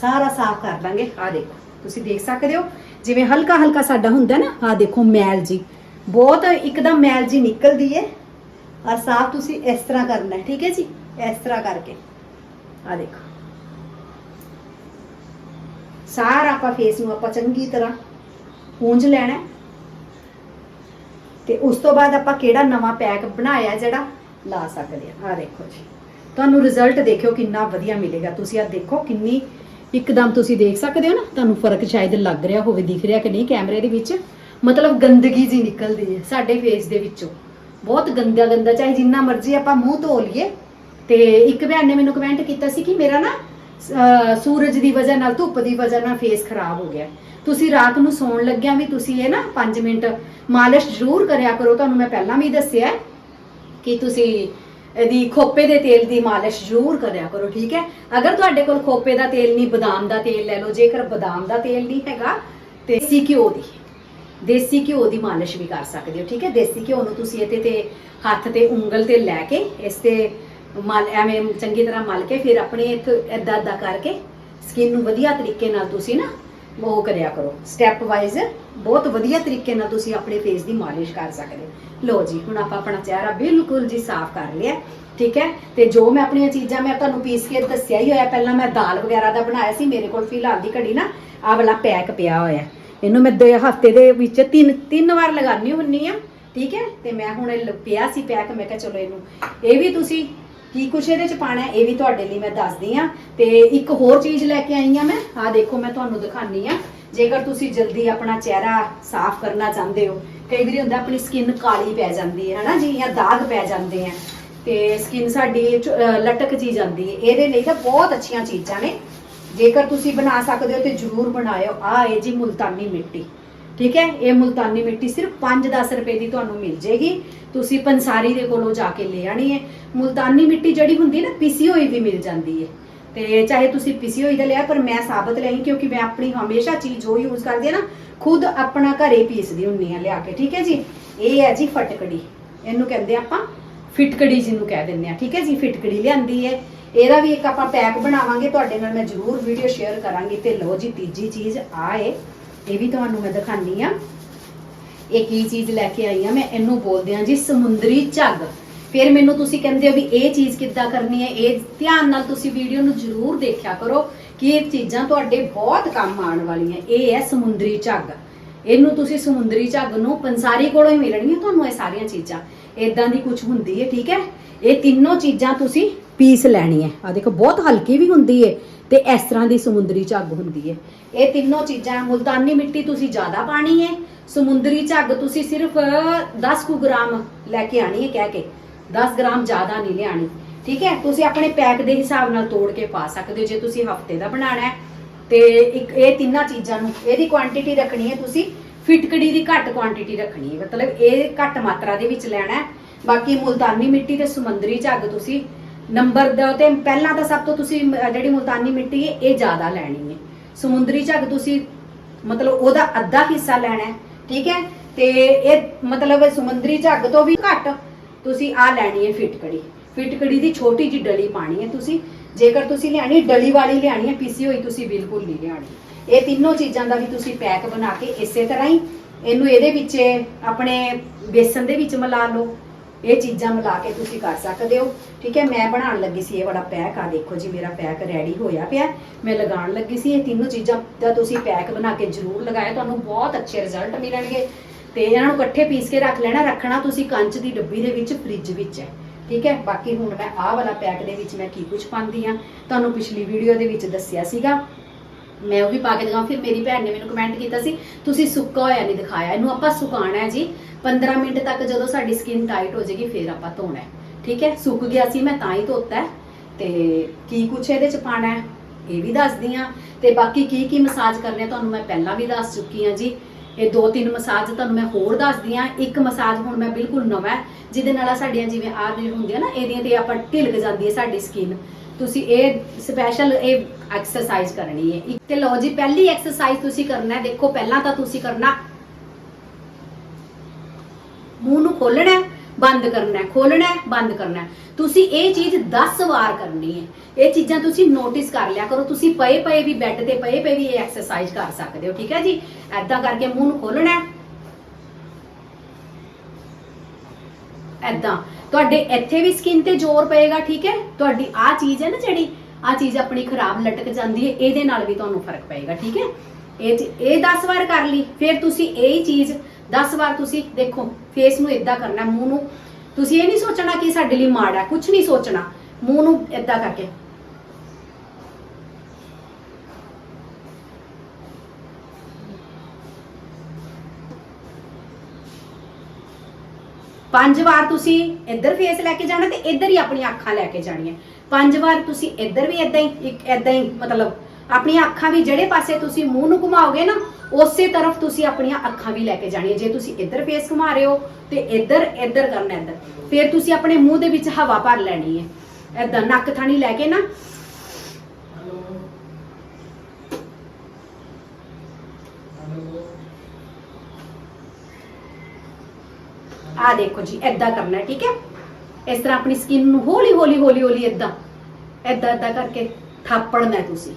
ਸਾਰਾ ਸਾਫ਼ ਕਰ ਲਾਂਗੇ ਆ ਦੇਖੋ। ਤੁਸੀਂ ਦੇਖ ਸਕਦੇ ਹੋ। ਜਿਵੇਂ ਹਲਕਾ ਹਲਕਾ ਸਾਡਾ ਹੁੰਦਾ ਨਾ ਆ ਦੇਖੋ ਮੈਲ ਜੀ। ਬਹੁਤ ਇੱਕਦਮ ਮੈਲ ਜੀ ਨਿਕਲਦੀ ਹੈ ਔਰ ਸਾਫ਼ ਤੁਸੀਂ ਇਸ ਤਰ੍ਹਾਂ ਕਰਨਾ, ਠੀਕ ਹੈ ਜੀ? ਇਸ ਤਰ੍ਹਾਂ ਕਰਕੇ। ਆ ਦੇਖੋ। ਸਾਰਾ ਆਪਾਂ ਫੇਸ ਨੂੰ ਆਪਾਂ ਚੰਗੀ ਤਰ੍ਹਾਂ ਪੂੰਝ ਲੈਣਾ। ਤੇ ਉਸ ਤੋਂ ਬਾਅਦ ਆਪਾਂ ਕਿਹੜਾ ਨਵਾਂ ਪੈਕ ਬਣਾਇਆ ਜਿਹੜਾ ਲਾ ਸਕਦੇ ਆ ਆ ਦੇਖੋ ਜੀ। ਤੁਹਾਨੂੰ ਰਿਜ਼ਲਟ ਦੇਖਿਓ ਕਿੰਨਾ ਵਧੀਆ ਮਿਲੇਗਾ। ਤੁਸੀਂ ਆ ਦੇਖੋ ਕਿੰਨੀ ਇੱਕਦਮ ਤੁਸੀਂ ਦੇਖ ਸਕਦੇ ਹੋ ਨਾ, ਤੁਹਾਨੂੰ ਫ਼ਰਕ ਸ਼ਾਇਦ ਲੱਗ ਰਿਹਾ ਹੋਵੇ, ਦਿਖ ਰਿਹਾ ਕਿ ਨਹੀਂ ਕੈਮਰੇ ਦੇ ਵਿੱਚ। ਮਤਲਬ ਗੰਦਗੀ ਜੀ ਨਿਕਲਦੀ ਹੈ ਸਾਡੇ ਫੇਸ ਦੇ ਵਿੱਚੋਂ। ਬਹੁਤ ਗੰਦਾ ਗੰਦਾ, ਚਾਹੇ ਜਿੰਨਾ ਮਰਜ਼ੀ ਆਪਾਂ ਮੂੰਹ ਧੋ ਲਈਏ। ਤੇ ਇੱਕ ਭੈਣ ਨੇ ਮੈਨੂੰ ਕਮੈਂਟ ਕੀਤਾ ਸੀ ਕਿ ਮੇਰਾ ਨਾ ਸੂਰਜ ਦੀ ਵਜ੍ਹਾ ਨਾਲ, ਧੁੱਪ ਦੀ ਵਜ੍ਹਾ ਨਾਲ ਫੇਸ ਖਰਾਬ ਹੋ ਗਿਆ। ਤੁਸੀਂ ਰਾਤ ਨੂੰ ਸੌਣ ਲੱਗਿਆ ਵੀ ਤੁਸੀਂ ਇਹ ਨਾ 5 ਮਿੰਟ ਮਾਲਿਸ਼ ਜ਼ਰੂਰ ਕਰਿਆ ਕਰੋ। ਤੁਹਾਨੂੰ ਮੈਂ ਪਹਿਲਾਂ ਵੀ ਦੱਸਿਆ ਕਿ ਤੁਸੀਂ ਇਹਦੀ ਖੋਪੇ ਦੇ ਤੇਲ ਦੀ ਮਾਲਿਸ਼ ਜ਼ਰੂਰ ਕਰਿਆ ਕਰੋ, ਠੀਕ ਹੈ? ਅਗਰ ਤੁਹਾਡੇ ਕੋਲ ਖੋਪੇ ਦਾ ਤੇਲ ਨਹੀਂ, ਬਦਾਮ ਦਾ ਤੇਲ ਲੈ ਲਓ, ਜੇਕਰ ਬਦਾਮ ਦਾ ਤੇਲ ਨਹੀਂ ਹੈਗਾ ਤੇ ਦੇਸੀ ਘਿਓ ਦੀ, ਦੇਸੀ ਘਿਓ ਦੀ ਮਾਲਿਸ਼ ਵੀ ਕਰ ਸਕਦੇ ਹੋ, ਠੀਕ ਹੈ? ਦੇਸੀ ਘਿਓ ਨੂੰ ਤੁਸੀਂ ਇਹਦੇ ਤੇ ਹੱਥ ਤੇ ਉਂਗਲ ਤੇ ਲੈ ਕੇ, ਇਸ ਤੇ ਮਲ, ਐਵੇਂ ਚੰਗੀ ਤਰ੍ਹਾਂ ਮਲ ਕੇ, ਫਿਰ ਆਪਣੇ ਇੱਕ ਏਦਾਂ ਏਦਾਂ ਕਰਕੇ ਸਕਿਨ ਨੂੰ ਵਧੀਆ ਤਰੀਕੇ ਨਾਲ ਤੁਸੀਂ ਨਾ ਉਹ ਕਰਿਆ ਕਰੋ। ਸਟੈਪ ਵਾਈਜ਼ ਬਹੁਤ ਵਧੀਆ ਤਰੀਕੇ ਨਾਲ ਤੁਸੀਂ ਆਪਣੇ ਫੇਸ ਦੀ ਮਾਲਿਸ਼ ਕਰ ਸਕਦੇ। ਹੋ ਲੋ ਜੀ, ਹੁਣ ਆਪਾਂ ਆਪਣਾ ਚਿਹਰਾ ਬਿਲਕੁਲ ਜੀ ਸਾਫ਼ ਕਰ ਲਿਆ। ਠੀਕ ਹੈ? ਤੇ ਜੋ ਮੈਂ ਆਪਣੀਆਂ ਚੀਜ਼ਾਂ ਮੈਂ ਤੁਹਾਨੂੰ ਪੀਸ ਕੇ ਦੱਸਿਆ ਹੀ ਹੋਇਆ, ਪਹਿਲਾਂ ਮੈਂ ਦਾਲ ਵਗੈਰਾ ਦਾ ਬਣਾਇਆ ਸੀ, ਮੇਰੇ ਕੋਲ ਫਿਲਹਾਲ ਦੀ ਘੜੀ ਨਾ, ਆਹ ਵਾਲਾ ਪੈਕ ਪਿਆ ਹੋਇਆ। ਇਹਨੂੰ ਮੈਂ ਦੋ ਹਫ਼ਤੇ ਦੇ ਵਿੱਚ ਤਿੰਨ ਤਿੰਨ ਵਾਰ ਲਗਾਉਣੀ ਹੁੰਨੀ ਆ ਠੀਕ ਹੈ? ਤੇ ਮੈਂ ਹੁਣ ਪਿਆ ਸੀ ਪੈਕ ਮੈਂ ਕਿਹਾ ਚਲੋ ਇਹਨੂੰ ਇਹ ਵੀ ਤੁਸੀਂ ਕੀ ਕੁਛ ਇਹਦੇ ਚ ਪਾਣਾ ਹੈ, ਇਹ ਵੀ ਤੁਹਾਡੇ ਲਈ ਮੈਂ ਦੱਸਦੀ ਆ ਤੇ ਇੱਕ ਹੋਰ ਚੀਜ਼ ਲੈ ਕੇ ਆਈ ਆ ਮੈਂ। ਆਹ ਦੇਖੋ, ਮੈਂ ਤੁਹਾਨੂੰ ਦਿਖਾਨੀ ਆ ਜੇਕਰ ਤੁਸੀਂ ਜਲਦੀ ਆਪਣਾ ਚਿਹਰਾ ਸਾਫ਼ ਕਰਨਾ ਚਾਹੁੰਦੇ ਹੋ, ਕਈ ਵਾਰੀ ਹੁੰਦਾ ਆਪਣੀ ਸਕਿਨ ਕਾਲੀ ਪੈ ਜਾਂਦੀ ਹੈ, ਹਨਾ ਜੀ, ਜਾਂ ਦਾਗ ਪੈ ਜਾਂਦੇ ਆ ਤੇ ਸਕਿਨ ਸਾਡੀ ਲਟਕ ਜੀ ਜਾਂਦੀ ਹੈ। ਇਹਦੇ ਲਈ ਤਾਂ ਬਹੁਤ ਅੱਛੀਆਂ ਚੀਜ਼ਾਂ ਨੇ। ਜੇਕਰ ਤੁਸੀਂ ਬਣਾ ਸਕਦੇ ਹੋ ਤੇ ਜਰੂਰ ਬਣਾਇਓ। ਆ ਇਹ ਜੀ ਮੁਲਤਾਨੀ ਮਿੱਟੀ। ਠੀਕ ਹੈ? ਇਹ ਮੁਲਤਾਨੀ ਮਿੱਟੀ ਸਿਰਫ 5-10 ਰੁਪਏ ਦੀ ਤੁਹਾਨੂੰ ਮਿਲ ਜੇਗੀ। ਤੁਸੀਂ ਪੰਸਾਰੀ ਦੇ ਕੋਲੋਂ ਜਾ ਕੇ ਲੈ ਆਣੀ ਹੈ। ਮੁਲਤਾਨੀ ਮਿੱਟੀ ਜਿਹੜੀ ਹੁੰਦੀ ਹੈ ਨਾ, ਪੀਸੀ ਹੋਈ ਵੀ ਮਿਲ ਜਾਂਦੀ ਹੈ। ਤੇ ਚਾਹੇ ਤੁਸੀਂ ਪੀਸੀ ਹੋਈ ਦਾ ਲਿਆ, ਪਰ ਮੈਂ ਸਾਬਤ ਲਈ ਕਿਉਂਕਿ ਮੈਂ ਆਪਣੀ ਹਮੇਸ਼ਾ ਚੀਜ਼ ਜੋ ਯੂਜ਼ ਕਰਦੀ ਹਾਂ ਨਾ, ਖੁਦ ਆਪਣਾ ਘਰੇ ਪੀਸਦੀ ਹੁੰਨੀ ਆ ਲਿਆ ਕੇ। ਠੀਕ ਹੈ ਜੀ? ਇਹ ਹੈ ਜੀ ਫਟਕੜੀ। ਇਹਨੂੰ ਕਹਿੰਦੇ ਆਪਾਂ ਫਿਟਕੜੀ ਜਿਹਨੂੰ ਕਹਿ ਦਿੰਦੇ ਆ ਠੀਕ ਹੈ ਜੀ? ਫਿਟਕੜੀ ਲਿਆਂਦੀ ਹੈ। ਇਹਦਾ ਵੀ ਇੱਕ ਆਪਾਂ ਪੈਕ ਬਣਾਵਾਂਗੇ। ਤੁਹਾਡੇ ਨਾਲ ਮੈਂ ਜ਼ਰੂਰ ਵੀਡੀਓ ਸ਼ੇਅਰ ਕਰਾਂਗੀ। ਤੇ ਲਓ ਜੀ, ਤੀਜੀ ਚੀਜ਼ ਆ ਏ ਇਹ ਵੀ ਤੁਹਾਨੂੰ ਮੈਂ ਦਿਖਾਨੀ ਆ ਇਹ ਕੀ ਚੀਜ਼ ਲੈ ਕੇ ਆਈ ਆ ਮੈਂ, ਇਹਨੂੰ ਬੋਲਦੇ ਆ ਜੀ ਸਮੁੰਦਰੀ ਝੱਗ। ਫਿਰ ਮੈਨੂੰ ਤੁਸੀਂ ਕਹਿੰਦੇ ਹੋ ਵੀ ਇਹ ਚੀਜ਼ ਕਿੱਦਾਂ ਕਰਨੀ ਹੈ? ਇਹ ਧਿਆਨ ਨਾਲ ਤੁਸੀਂ ਵੀਡੀਓ ਨੂੰ ਜ਼ਰੂਰ ਦੇਖਿਆ ਕਰੋ ਕਿ ਇਹ ਚੀਜ਼ਾਂ ਤੁਹਾਡੇ ਬਹੁਤ ਕੰਮ ਆਉਣ ਵਾਲੀਆਂ। ਇਹ ਹੈ ਸਮੁੰਦਰੀ ਝੱਗ। ਇਹਨੂੰ ਤੁਸੀਂ ਸਮੁੰਦਰੀ ਝੱਗ ਨੂੰ ਪੰਸਾਰੀ ਕੋਲੋਂ ਹੀ ਮਿਲਣਗੀਆਂ ਤੁਹਾਨੂੰ ਇਹ ਸਾਰੀਆਂ ਚੀਜ਼ਾਂ। ਇਦਾਂ ਦੀ ਕੁਝ ਹੁੰਦੀ ਹੈ, ਠੀਕ ਹੈ? ਇਹ ਤਿੰਨੋਂ ਚੀਜ਼ਾਂ ਤੁਸੀਂ ਪੀਸ ਲੈਣੀ ਹੈ ਆ ਦੇਖੋ, ਬਹੁਤ ਹਲਕੀ ਵੀ ਹੁੰਦੀ ਹੈ। ਤੇ ਇਸ ਤਰ੍ਹਾਂ ਦੀ ਸਮੁੰਦਰੀ ਝੱਗ ਹੁੰਦੀ ਹੈ। ਇਹ ਤਿੰਨੋਂ ਚੀਜ਼ਾਂ, ਮੁਲਤਾਨੀ ਮਿੱਟੀ ਤੁਸੀਂ ਜ਼ਿਆਦਾ ਪਾਣੀ ਹੈ, ਸਮੁੰਦਰੀ ਝੱਗ ਤੁਸੀਂ ਸਿਰਫ 10 ਕੁ ਗ੍ਰਾਮ ਲੈ ਕੇ ਆਣੀ ਹੈ ਕਹਿ ਕੇ। 10 ਗ੍ਰਾਮ ਜ਼ਿਆਦਾ ਨਹੀਂ ਲਿਆਣੀ ਠੀਕ ਹੈ? ਤੁਸੀਂ ਆਪਣੇ ਪੈਕ ਦੇ ਹਿਸਾਬ ਨਾਲ ਤੋੜ ਕੇ ਪਾ ਸਕਦੇ ਹੋ, ਜੇ ਤੁਸੀਂ ਹਫ਼ਤੇ ਦਾ ਬਣਾਉਣਾ ਹੈ। ਤੇ ਇੱਕ, ਇਹ ਤਿੰਨਾਂ ਚੀਜ਼ਾਂ ਨੂੰ, ਇਹਦੀ ਕੁਆਂਟੀਟੀ ਰੱਖਣੀ ਹੈ ਤੁਸੀਂ, ਫਿਟਕੜੀ ਦੀ ਘੱਟ ਕੁਆਂਟੀਟੀ ਰੱਖਣੀ ਹੈ। ਮਤਲਬ ਇਹ ਘੱਟ ਮਾਤਰਾ ਦੇ ਵਿੱਚ ਲੈਣਾ ਹੈ। ਬਾਕੀ ਮੁਲਤਾਨੀ ਮਿੱਟੀ ਤੇ ਸਮੁੰਦਰੀ ਝੱਗ ਤੁਸੀਂ ਨੰਬਰ ਦਾ ਤੇ ਪਹਿਲਾਂ ਤਾਂ ਸਭ ਤੋਂ ਤੁਸੀਂ ਜਿਹੜੀ ਮੁਲਤਾਨੀ ਮਿੱਟੀ ਹੈ, ਇਹ ਜ਼ਿਆਦਾ ਲੈਣੀ ਹੈ। ਸਮੁੰਦਰੀ ਝੱਗ ਤੁਸੀਂ, ਮਤਲਬ ਉਹਦਾ ਅੱਧਾ ਹਿੱਸਾ ਲੈਣਾ ਹੈ, ਠੀਕ ਹੈ? ਤੇ ਇਹ ਮਤਲਬ ਸਮੁੰਦਰੀ ਝੱਗ ਤੋਂ ਵੀ ਘੱਟ ਤੁਸੀਂ ਆ ਲੈਣੀ ਹੈ ਫਿਟਕੜੀ। ਫਿਟਕੜੀ ਦੀ ਛੋਟੀ ਜਿਹੀ ਡਲੀ ਪਾਣੀ ਹੈ ਤੁਸੀਂ। ਜੇਕਰ ਤੁਸੀਂ ਲਿਆਣੀ ਡਲੀ ਵਾਲੀ ਲਿਆਣੀ ਹੈ, ਪੀਸੀ ਹੋਈ ਤੁਸੀਂ ਬਿਲਕੁਲ ਨਹੀਂ ਲਿਆਣੀ ਇਹ ਤਿੰਨੋਂ ਚੀਜ਼ਾਂ ਦਾ ਵੀ ਤੁਸੀਂ ਪੈਕ ਬਣਾ ਕੇ ਇਸੇ ਤਰ੍ਹਾਂ ਹੀ ਇਹਨੂੰ ਇਹਦੇ ਵਿੱਚ, ਆਪਣੇ ਬੇਸਨ ਦੇ ਵਿੱਚ ਮਿਲਾ ਲਓ। ਇਹ ਚੀਜ਼ਾਂ ਮਿਲਾ ਕੇ ਤੁਸੀਂ ਕਰ ਸਕਦੇ ਹੋ। ਠੀਕ ਹੈ, ਮੈਂ ਬਣਾਉਣ ਲੱਗੀ ਸੀ ਇਹ ਵਾਲਾ ਪੈਕ। ਆ ਦੇਖੋ ਜੀ, ਮੇਰਾ ਪੈਕ ਰੈਡੀ ਹੋਇਆ ਪਿਆ। ਮੈਂ ਲਗਾਉਣ ਲੱਗੀ ਸੀ ਇਹ ਤਿੰਨੋਂ ਚੀਜ਼ਾਂ ਦਾ ਤੁਸੀਂ ਪੈਕ ਬਣਾ ਕੇ ਜ਼ਰੂਰ ਲਗਾਇਆ ਤੁਹਾਨੂੰ ਬਹੁਤ ਅੱਛੇ ਰਿਜ਼ਲਟ ਮਿਲਣਗੇ। ਤੇ ਇਹਨਾਂ ਨੂੰ ਇਕੱਠੇ ਪੀਸ ਕੇ ਰੱਖ ਲੈਣਾ। ਰੱਖਣਾ ਤੁਸੀਂ ਕੰਚ ਦੀ ਡੱਬੀ ਦੇ ਵਿੱਚ ਫ੍ਰਿਜ ਵਿੱਚ ਹੈ। ਠੀਕ ਹੈ, ਬਾਕੀ ਹੁਣ ਮੈਂ ਆਹ ਵਾਲਾ ਪੈਕ ਦੇ ਵਿੱਚ ਮੈਂ ਕੀ ਕੁਝ ਪਾਉਂਦੀ ਆ ਤੁਹਾਨੂੰ ਪਿਛਲੀ ਵੀਡੀਓ ਦੇ ਵਿੱਚ ਦੱਸਿਆ ਸੀਗਾ। ਮੈਂ ਉਹ ਵੀ ਪਾ ਕੇ ਦਿਖਾਵਾਂ। ਫਿਰ ਮੇਰੀ ਭੈਣ ਨੇ ਮੈਨੂੰ ਕਮੈਂਟ ਕੀਤਾ ਸੀ, ਤੁਸੀਂ ਸੁੱਕਾ ਹੋਇਆ ਨਹੀਂ ਦਿਖਾਇਆ। ਇਹਨੂੰ ਆਪਾਂ ਸੁਕਾਉਣਾ ਹੈ ਜੀ। 15 ਮਿੰਟ ਤੱਕ ਜਦੋਂ ਸਾਡੀ ਸਕਿਨ ਟਾਈਟ ਹੋ ਜਾਏਗੀ, ਫਿਰ ਆਪਾਂ ਧੋਣਾ ਹੈ। ਠੀਕ ਹੈ? ਸੁੱਕ ਗਿਆ ਸੀ, ਮੈਂ ਤਾਂ ਹੀ ਧੋਤਾ ਹੈ। ਤੇ ਕੀ ਕੁਛ ਇਹਦੇ ਚ ਪਾਣਾ ਹੈ? ਇਹ ਵੀ ਦੱਸਦੀ ਆ ਤੇ ਬਾਕੀ ਕੀ ਕੀ ਮਸਾਜ ਕਰਨੇ ਤੁਹਾਨੂੰ ਮੈਂ ਪਹਿਲਾਂ ਵੀ ਦੱਸ ਚੁੱਕੀ ਆ ਜੀ। ਇਹ ਦੋ ਤਿੰਨ ਮਸਾਜ ਤੁਹਾਨੂੰ ਮੈਂ ਹੋਰ ਦੱਸਦੀ ਆ ਇੱਕ ਮਸਾਜ ਹੁਣ ਮੈਂ ਬਿਲਕੁਲ ਨਵਾਂ ਜਿਹਦੇ ਨਾਲ ਸਾਡੀਆਂ ਜਿਵੇਂ ਆਹ ਜਿਹੜੀ ਹੁੰਦੀਆਂ ਨਾ, ਇਹਦੀਆਂ ਤੇ ਆਪਾਂ ਢਿਲਕ ਜਾਂਦੀ ਹੈ ਸਾਡੀ ਸਕਿਨ ਤੁਸੀਂ ਇਹ ਸਪੈਸ਼ਲ ਇਹ ਐਕਸਰਸਾਈਜ਼ ਕਰਨੀ ਹੈ। ਇੱਕ ਤੇ ਲਓ ਜੀ ਪਹਿਲੀ ਐਕਸਰਸਾਈਜ਼ ਤੁਸੀਂ ਕਰਨਾ ਹੈ। ਦੇਖੋ ਪਹਿਲਾਂ ਤਾਂ ਤੁਸੀਂ ਕਰਨਾ ਮੂੰਹ ਨੂੰ ਖੋਲਣਾ ਬੰਦ ਕਰਨਾ ਹੈ, ਖੋਲਣਾ ਹੈ, ਬੰਦ ਕਰਨਾ ਹੈ। ਤੁਸੀਂ ਇਹ ਚੀਜ਼ 10 ਵਾਰ ਕਰਨੀ ਹੈ। ਇਹ ਚੀਜ਼ਾਂ ਤੁਸੀਂ ਨੋਟਿਸ ਕਰ ਲਿਆ ਕਰੋ। ਤੁਸੀਂ ਪਏ ਪਏ ਵੀ ਬੈੱਡ ਤੇ ਪਏ ਪਏ ਵੀ ਇਹ ਐਕਸਰਸਾਈਜ਼ ਕਰ ਸਕਦੇ ਹੋ ਠੀਕ ਹੈ ਜੀ? ਐਦਾਂ ਕਰਕੇ ਮੂੰਹ ਨੂੰ ਖੋਲਣਾ ਹੈ ਐਦਾਂ ਤੁਹਾਡੇ ਇੱਥੇ ਵੀ ਸਕਿਨ ਤੇ ਜ਼ੋਰ ਪਏਗਾ, ਠੀਕ ਹੈ? ਤੁਹਾਡੀ ਆ ਚੀਜ਼ ਹੈ ਨਾ ਜਿਹੜੀ ਆ ਚੀਜ਼ ਆਪਣੀ ਖਰਾਬ ਲਟਕ ਜਾਂਦੀ ਹੈ, ਇਹਦੇ ਨਾਲ ਵੀ ਤੁਹਾਨੂੰ ਫ਼ਰਕ ਪਏਗਾ, ਠੀਕ ਹੈ? ਇਹ ਚ- ਇਹ 10 ਵਾਰ ਕਰ ਲਈ, ਫਿਰ ਤੁਸੀਂ ਇਹ ਹੀ ਚੀਜ਼ 10 ਵਾਰ ਤੁਸੀਂ ਦੇਖੋ ਫੇਸ ਨੂੰ ਇਦਾਂ ਕਰਨਾ, ਮੂੰਹ ਨੂੰ। ਤੁਸੀਂ ਇਹ ਨਹੀਂ ਸੋਚਣਾ ਕਿ ਸਾਡੇ ਲਈ ਮਾੜਾ ਹੈ ਕੁਝ ਨਹੀਂ ਸੋਚਣਾ। ਮੂੰਹ ਨੂੰ ਇਦਾਂ ਕਰਕੇ। ਪੰਜ ਵਾਰ ਤੁਸੀਂ ਇੱਧਰ ਫੇਸ ਲੈ ਕੇ ਜਾਣਾ ਤੇ ਇੱਧਰ ਹੀ ਆਪਣੀਆਂ ਅੱਖਾਂ ਲੈ ਕੇ ਜਾਣੀਆਂ। ਪੰਜ ਵਾਰ ਤੁਸੀਂ ਇੱਧਰ ਵੀ ਇਦਾਂ ਹੀ, ਇੱਕ ਇਦਾਂ ਹੀ ਮਤਲਬ ਆਪਣੀਆਂ ਅੱਖਾਂ ਵੀ ਜਿਹੜੇ ਪਾਸੇ ਤੁਸੀਂ ਮੂੰਹ ਨੂੰ ਘੁਮਾਓਗੇ ਨਾ, ਉਸੇ ਤਰਫ ਤੁਸੀਂ ਆਪਣੀਆਂ ਅੱਖਾਂ ਵੀ ਲੈ ਕੇ ਜਾਣੀਆਂ। ਜੇ ਤੁਸੀਂ ਇੱਧਰ ਫੇਸ ਘੁਮਾ ਰਹੇ ਹੋ ਤੇ ਇੱਧਰ ਇੱਧਰ ਕਰਨਾ ਇੱਧਰ। ਫਿਰ ਤੁਸੀਂ ਆਪਣੇ ਮੂੰਹ ਦੇ ਵਿੱਚ ਹਵਾ ਭਰ ਲੈਣੀ ਹੈ। ਏਦਾਂ ਨੱਕ ਥਾਣੀ ਲੈ ਕੇ ਨਾ ਆ ਦੇਖੋ ਜੀ, ਏਦਾਂ ਕਰਨਾ ਠੀਕ ਹੈ? ਇਸ ਤਰ੍ਹਾਂ ਆਪਣੀ ਸਕਿਨ ਨੂੰ ਹੌਲੀ ਹੌਲੀ ਹੌਲੀ ਹੌਲੀ ਏਦਾਂ ਏਦਾਂ ਏਦਾਂ ਕਰਕੇ ਥਾਪੜਨਾ ਤੁਸੀਂ।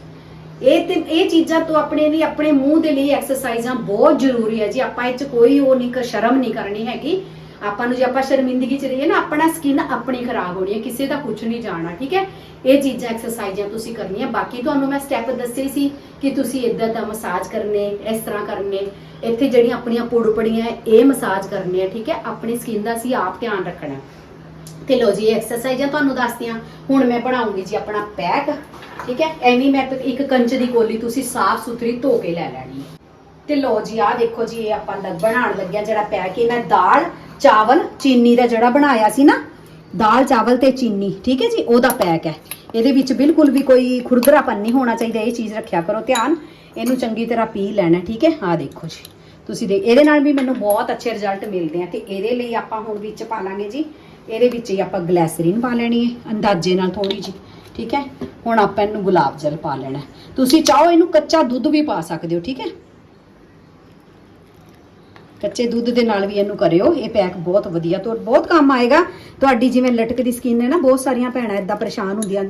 ਇਹ ਤੇ ਇਹ ਚੀਜ਼ਾਂ ਤੋਂ ਆਪਣੇ ਲਈ, ਆਪਣੇ ਮੂੰਹ ਦੇ ਲਈ ਐਕਸਰਸਾਈਜ਼ਾਂ ਬਹੁਤ ਜ਼ਰੂਰੀ ਹੈ ਜੀ। ਆਪਾਂ ਇਹ ਚ ਕੋਈ ਉਹ ਨਹੀਂ ਸ਼ਰਮ ਨਹੀਂ ਕਰਨੀ ਹੈਗੀ। ਆਪਾਂ ਨੂੰ ਜੇ ਆਪਾਂ ਸ਼ਰਮਿੰਦਗੀ ਚ ਰਹੀਏ ਨਾ, ਆਪਣਾ ਸਕਿਨ ਆਪਣੀ ਖਰਾਬ ਹੋਣੀ ਹੈ, ਕਿਸੇ ਦਾ ਕੁਝ ਨਹੀਂ ਜਾਣਾ, ਠੀਕ ਹੈ? ਇਹ ਚੀਜ਼ਾਂ ਐਕਸਰਸਾਈਜ਼ਾਂ ਤੁਸੀਂ ਕਰਨੀਆਂ, ਬਾਕੀ ਤੁਹਾਨੂੰ ਮੈਂ ਸਟੈਪ ਦੱਸੇ ਸੀ ਕਿ ਤੁਸੀਂ ਇਦਾਂ ਦਾ ਮਸਾਜ ਕਰਨੇ, ਇਸ ਤਰ੍ਹਾਂ ਕਰਨੇ, ਇੱਥੇ ਜਿਹੜੀਆਂ ਆਪਣੀਆਂ ਪੁੜਪੜੀਆਂ ਇਹ ਮਸਾਜ ਕਰਨੇ ਆ, ਠੀਕ ਹੈ? ਆਪਣੀ ਸਕਿਨ ਦਾ ਅਸੀਂ ਆਪ ਧਿਆਨ ਰੱਖਣਾ ਤੇ ਲੋ ਜੀ ਐਕਸਰਸਾਈਜ਼ਾਂ ਤੁਹਾਨੂੰ ਦੱਸਦੀਆਂ ਹੁਣ ਮੈਂ ਬਣਾਉਂਗੀ ਜੀ ਆਪਣਾ ਪੈਕ ਠੀਕ ਹੈ? ਐਵੇਂ ਮੈਂ ਇੱਕ ਕੰਚ ਦੀ ਕੋਲੀ ਤੁਸੀਂ ਸਾਫ਼ ਸੁਥਰੀ ਧੋ ਕੇ ਲੈ ਲੈਣੀ ਤੇ ਲੋ ਜੀ, ਆਹ ਦੇਖੋ ਜੀ, ਇਹ ਆਪਾਂ ਲੱਗ ਬਣਾਉਣ ਲੱਗਿਆ ਜਿਹੜਾ ਪੈਕ ਇਹ ਮੈਂ ਦਾਲ ਚਾਵਲ ਚੀਨੀ ਦਾ ਜਿਹੜਾ ਬਣਾਇਆ ਸੀ ਨਾ, ਦਾਲ ਚਾਵਲ ਤੇ ਚੀਨੀ, ਠੀਕ ਹੈ ਜੀ, ਉਹਦਾ ਪੈਕ ਹੈ। ਇਹਦੇ ਵਿੱਚ ਬਿਲਕੁਲ ਵੀ ਕੋਈ ਖੁਰਦਰਾਪਨ ਨਹੀਂ ਹੋਣਾ ਚਾਹੀਦਾ, ਇਹ ਚੀਜ਼ ਰੱਖਿਆ ਕਰੋ ਧਿਆਨ। ਇਹਨੂੰ ਚੰਗੀ ਤਰ੍ਹਾਂ ਪੀ ਲੈਣਾ, ਠੀਕ ਹੈ। ਆਹ ਦੇਖੋ ਜੀ, ਤੁਸੀਂ ਦੇ ਇਹਦੇ ਨਾਲ ਵੀ ਮੈਨੂੰ ਬਹੁਤ ਅੱਛੇ ਰਿਜ਼ਲਟ ਮਿਲਦੇ ਆ ਤੇ ਇਹਦੇ ਲਈ ਆਪਾਂ ਹੁਣ ਵਿੱਚ ਪਾ ਲਾਂਗੇ ਜੀ। ਇਹਦੇ ਵਿੱਚ ਹੀ ਆਪਾਂ ਗਲੈਸਰੀਨ ਪਾ ਲੈਣੀ ਹੈ, ਅੰਦਾਜ਼ੇ ਨਾਲ ਥੋੜੀ ਜੀ ਠੀਕ ਹੈ। ਹੁਣ ਆਪਾਂ ਇਹਨੂੰ ਗੁਲਾਬ ਜਲ ਪਾ ਲੈਣਾ ਤੁਸੀਂ ਚਾਹੋ ਇਹਨੂੰ ਕੱਚਾ ਦੁੱਧ ਵੀ ਪਾ ਸਕਦੇ ਹੋ, ਠੀਕ ਹੈ। ਕੱਚੇ ਦੁੱਧ ਦੇ ਨਾਲ ਵੀ ਇਹਨੂੰ ਕਰਿਓ। ਇਹ ਪੈਕ ਬਹੁਤ ਵਧੀਆ ਤੋਂ ਬਹੁਤ ਕੰਮ ਆਏਗਾ। ਤੁਹਾਡੀ ਜਿਵੇਂ ਲਟਕਦੀ ਸਕਿਨ ਹੈ ਨਾ, ਬਹੁਤ ਸਾਰੀਆਂ ਭੈਣਾਂ ਇਦਾਂ ਪਰੇਸ਼ਾਨ ਹੁੰਦੀਆਂ।